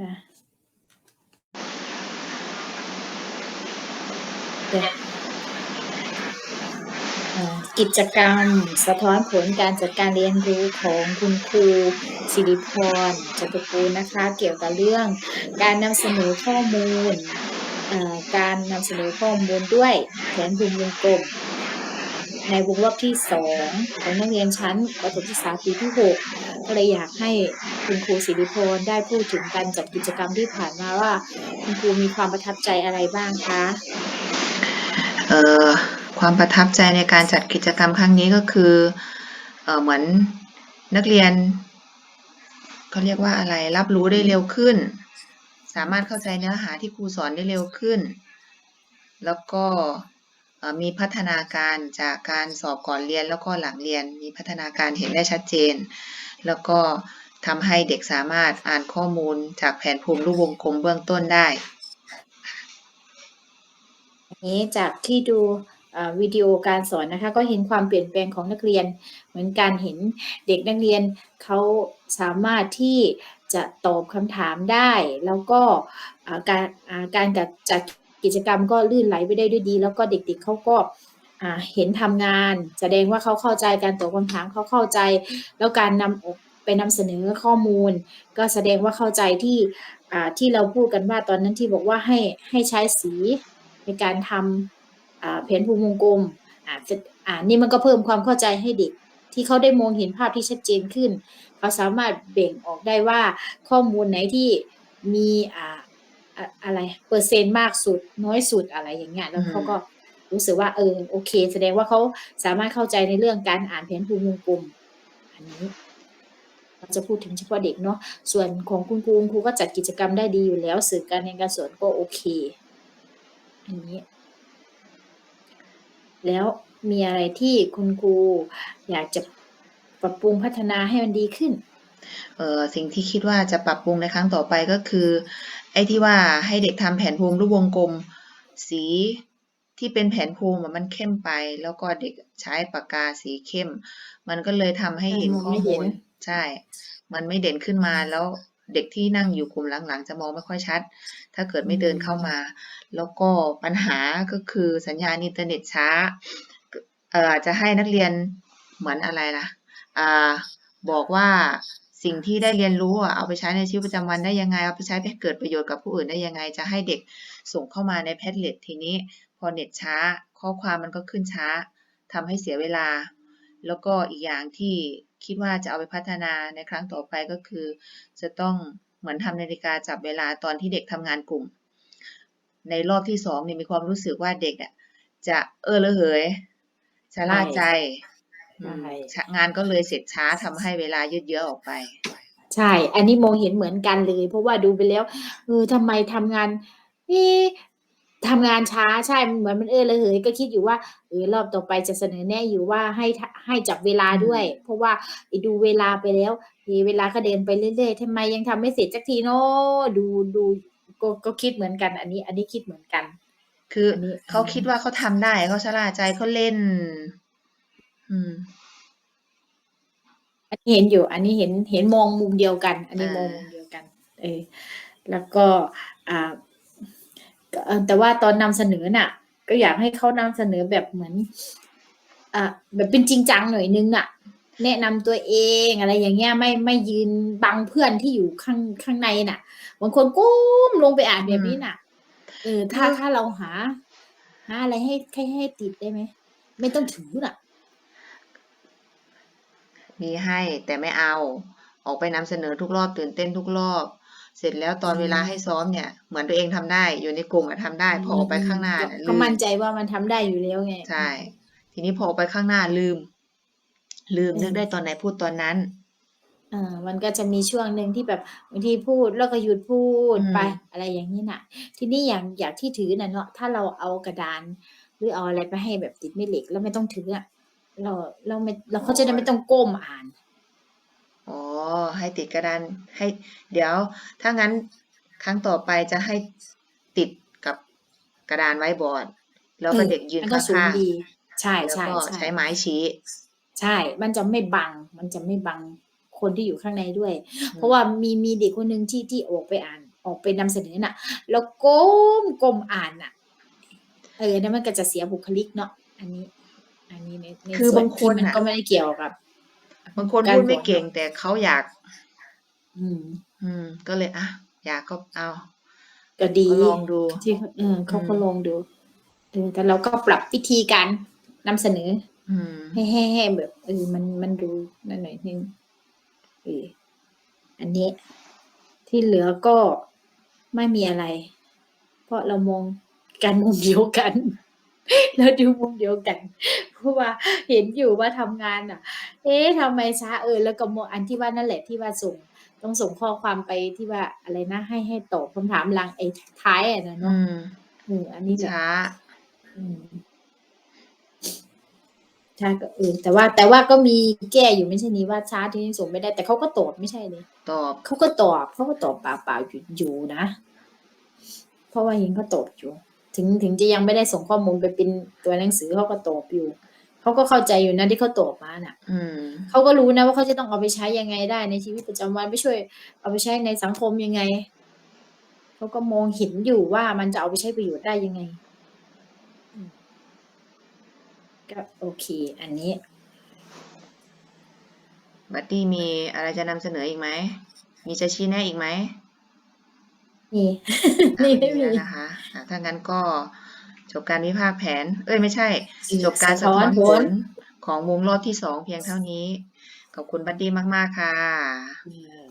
อะเดี๋ยวอ่ากิจกรรมสะท้อนผลการจัดการเรียนรู้ของคุณครูสิริพรจตุกูลนะคะ เกี่ยวกับเรื่องการนำเสนอข้อมูลเอ่อการนำเสนอข้อมูลด้วยแผนภูมิวงกลม ในวงรอบที่สองของนักเรียนชั้นประถมศึกษาปีที่หกก็เลยอยากให้คุณครูสิริพรได้พูดถึงการจัดกิจกรรมที่ผ่านมาว่า คุณครูมีความประทับใจอะไรบ้างคะเอ่อความประทับใจในการจัดกิจกรรมครั้งนี้ก็คือเอ่อเหมือนนักเรียนเขาเรียกว่าอะไรรับรู้ได้เร็วขึ้น สามารถเข้าใจเนื้อหาที่ครูสอนได้เร็วขึ้น แล้วก็ มีพัฒนาการจากการสอบก่อนเรียนแล้วก็หลังเรียน มีพัฒนาการเห็นได้ชัดเจน แล้วก็ทำให้เด็กสามารถอ่านข้อมูลจากแผนภูมิรูปวงกลมเบื้องต้นได้นี้จากที่ดูวิดีโอการสอนนะคะก็เห็นความเปลี่ยนแปลงของนักเรียน เหมือนการเห็นเด็กนักเรียนเขาสามารถที่จะตอบคำถามได้ แล้วก็การการจัด กิจกรรมก็ลื่นไหลไปได้ด้วยดี แล้วก็เด็กๆเขาก็เห็นทำงาน แสดงว่าเขาเข้าใจการตอบคำถามเขาเข้าใจ แล้วการนำออกไปนำเสนอข้อมูล ก็แสดงว่าเข้าใจที่ที่เราพูดกันว่าตอนนั้นที่บอกว่าให้ให้ใช้สีในการทำแผนภูมิวงกลมอ่านี่มันก็เพิ่มความเข้าใจให้เด็กที่เขาได้มองเห็นภาพที่ชัดเจนขึ้น เขาสามารถแบ่งออกได้ว่าข้อมูลไหนที่มีอ่า อะอะไรเปอร์เซ็นต์มากสุดน้อยสุดอะไรอย่างเงี้ยแล้วเขาก็รู้สึกว่าเออโอเค แสดงว่าเขาสามารถเข้าใจในเรื่องการอ่านแผนภูมิวงกลมอันนี้เราจะพูดถึงเฉพาะเด็กเนาะส่วนของคุณครูคุณครูก็จัดกิจกรรมได้ดีอยู่แล้ว สื่อการเรียนการสอนก็โอเค อันนี้ แล้วมีอะไรที่คุณครูอยากจะปรับปรุงพัฒนาให้มันดีขึ้น เอ่อสิ่งที่คิดว่าจะปรับปรุงในครั้งต่อไปก็คือ ไอ้ที่ว่าให้เด็กทำแผนภูมิรูปวงกลม สีที่เป็นแผนภูมิอะมันเข้มไป แล้วก็เด็กใช้ปากกาสีเข้ม มันก็เลยทำให้เห็นมองข้อไม่เห็มูนลใช่ มันไม่เด่นขึ้นมาแล้วเด็กที่นั่งอยู่กลุ่มหลังๆ จะมองไม่ค่อยชัด ถ้าเกิดไม่เดินเข้ามา แล้วก็ปัญหาก็คือสัญญาณอินเทอร์เน็ตช้าเอ่อจะให้นักเรียนเหมือนอะไรล่ะอ่าบอกว่า สิ่งที่ได้เรียนรู้อะเอาไปใช้ในชีวิตประจำวันได้ยังไง เอาไปใช้ให้เกิดประโยชน์กับผู้อื่นได้ยังไง จะให้เด็กส่งเข้ามาในแพดเล็ตทีนี้ พอเน็ตช้า ข้อความมันก็ขึ้นช้าทำให้เสียเวลา แล้วก็อีกอย่างที่คิดว่าจะเอาไปพัฒนาในครั้งต่อไปก็คือ จะต้องเหมือนทำนาฬิกาจับเวลาตอนที่เด็กทำงานกลุ่ม ในรอบที่สองเนี่ยมีความรู้สึกว่าเด็กอะจะเออระเหยชะล่าใจอืมใช่ งานก็เลยเสร็จช้าทำให้เวลายืดเยื้อออกไป ใช่ อันนี้มองเห็นเหมือนกันเลย เพราะว่าดูไปแล้วเออทำไมทำงานเอ๊ะทำงานช้าใช่มันเหมือนมันเออระเหยก็คิดอยู่ว่าเออรอบต่อไปจะเสนอแน่อยู่ว่าให้ทะให้จับเวลาด้วย เพราะว่าไอ้ดูเวลาไปแล้วเอะเวลาก็เดินไปเรื่อยๆทำไมยังทำไม่เสร็จสักทีเนาะดูดูก็ก็คิดเหมือนกัน อันนี้ อันนี้คิดเหมือนกัน คืออนนี้เขาคิดว่าเขาทำได้เขาชะล่าใจเขาเล่น อืม อันนี้เห็นอยู่ อันนี้เห็นเห็นมองมุมเดียวกัน อันนี้อ่ามองมุมเดียวกัน เออแล้วก็ อ่าก็เอ่อแต่ว่าตอนนำเสนอน่ะ ก็อยากให้เขานำเสนอแบบเหมือน อ่าแบบเป็นจริงจังหน่อยนึงน่ะ แนะนำตัวเองอะไรอย่างเงี้ยไม่ไม่ยืนบังเพื่อนที่อยู่ข้างข้างในน่ะบางคนก้มลงไปอ่านแบบนี้น่ะเออถ้าคือถ้าเราหา หาอะไรให้ให้ให้ติดได้ไหม ไม่ต้องถือน่ะ มีให้แต่ไม่เอา ออกไปนำเสนอทุกรอบตื่นเต้นทุกรอบ เสร็จแล้วตอนอืมเวลาให้ซ้อมเนี่ย เหมือนตัวเองทำได้อยู่ในกลุ่มอะทำได้ พอออกไปข้างหน้าก็น่ะก็ลืมมั่นใจว่ามันทำได้อยู่แล้วไงใช่ทีนี้พอออกไปข้างหน้าลืม ลืมเออนึกได้ตอนไหนพูดตอนนั้นอ่ามันก็จะมีช่วงหนึ่งที่แบบบางทีพูดแล้วก็หยุดพูดอืมไป อะไรอย่างนี้น่ะ ทีนี้อย่างอย่างที่ถือน่ะเนาะถ้าเราเอากระดาน หรือเอาอะไรไปให้แบบติดไม่เหล็กแล้วไม่ต้องถืออะ เราเราไม่เราเขาจะได้ไม่ต้องก้มอ่าน อ๋อ ให้ติดกระดานให้ เดี๋ยว ถ้างั้นครั้งต่อไปจะให้ติดกับกระดานไว้บอร์ด แล้วก็เออเด็กยืนมันก็ข้สูงางดี ใช่ๆแล้วใช่ก็ใช่ใช้ไม้ชี้ ใช่ มันจะไม่บัง มันจะไม่บังคนที่อยู่ข้างในด้วยอืมเพราะว่ามีมีเด็กคนหนึ่งที่ที่ออกไปอ่านอกไปนำเสนอน่ะ แล้วก้มก้มอ่านน่ะ เออนั่นมันก็จะเสียบุคลิกเนาะ อันนี้ อันนี้ในในคือส่วนบางคนที่มันน่ะก็ไม่ได้เกี่ยวกับบางคนการพูดไม่สอนเก่งแต่เขาอยาก อืม อืม ก็เลยอะอยากก็เอา ก็ดีก็ลองดู ที่เขาเออเขาก็อืมลองดูเออแต่เราก็ปรับวิธีการนำเสนอ อืม ให้ให้ให้แบบเออมันมันดูนั่นหน่อยนึงเอออันนี้ที่เหลือก็ไม่มีอะไร เพราะเรามองกันมุมเดียวกัน เราดูมุมเดียวกัน เพราะว่าเห็นอยู่ว่าทำงานอะ เอ๊ะทำไมช้าเออ แล้วก็มองอันที่ว่านั่นแหละที่ว่าส่งต้องส่งข้อความไปที่ว่าอะไรนะให้ให้ตอบคำถามหลังไอ้ท้ายอะนะอืเนาะมเอออันนี้แหละช้าอืมช้าก็เออแต่ว่าแต่ว่าก็มีแก้อยู่ไม่ใช่นี้ว่าช้าที่ส่งไม่ได้ แต่เขาก็ตอบไม่ใช่เลยตอบเขาก็ตอบเขาก็ตอบเปล่าๆอยู่อยู่นะ เพราะว่าเห็นเขาตอบอยู่ ถึงถึงจะยังไม่ได้ส่งข้อมูลไปเป็นตัวหนังสือเขาก็ตอบอยู่เขาก็เข้าใจอยู่นะที่เขาตอบมาน่ะ อืมเขาก็รู้นะว่าเขาจะต้องเอาไปใช้ยังไงได้ ในชีวิตประจำวันไปช่วย เอาไปใช้ในสังคมยังไงเขาก็มองเห็นอยู่ว่ามันจะเอาไปใช้ประโยชน์ได้ยังไงอืมก็โอเค อันนี้บัดดี้มีอะไรจะนำเสนออีกไหม มีจะชี้แนะอีกไหม นี่อะนี่ไม่ไม่มีมีแล้วนะคะอะถ้างั้นก็จบการวิพากษ์แผน เอ้ยไม่ใช่ จบการสะสะท้ท้ออนนผผลลของมุมรอบที่สองเพียงเท่านี้ ขอบคุณบัดดี้มาก ๆ ค่ะเออ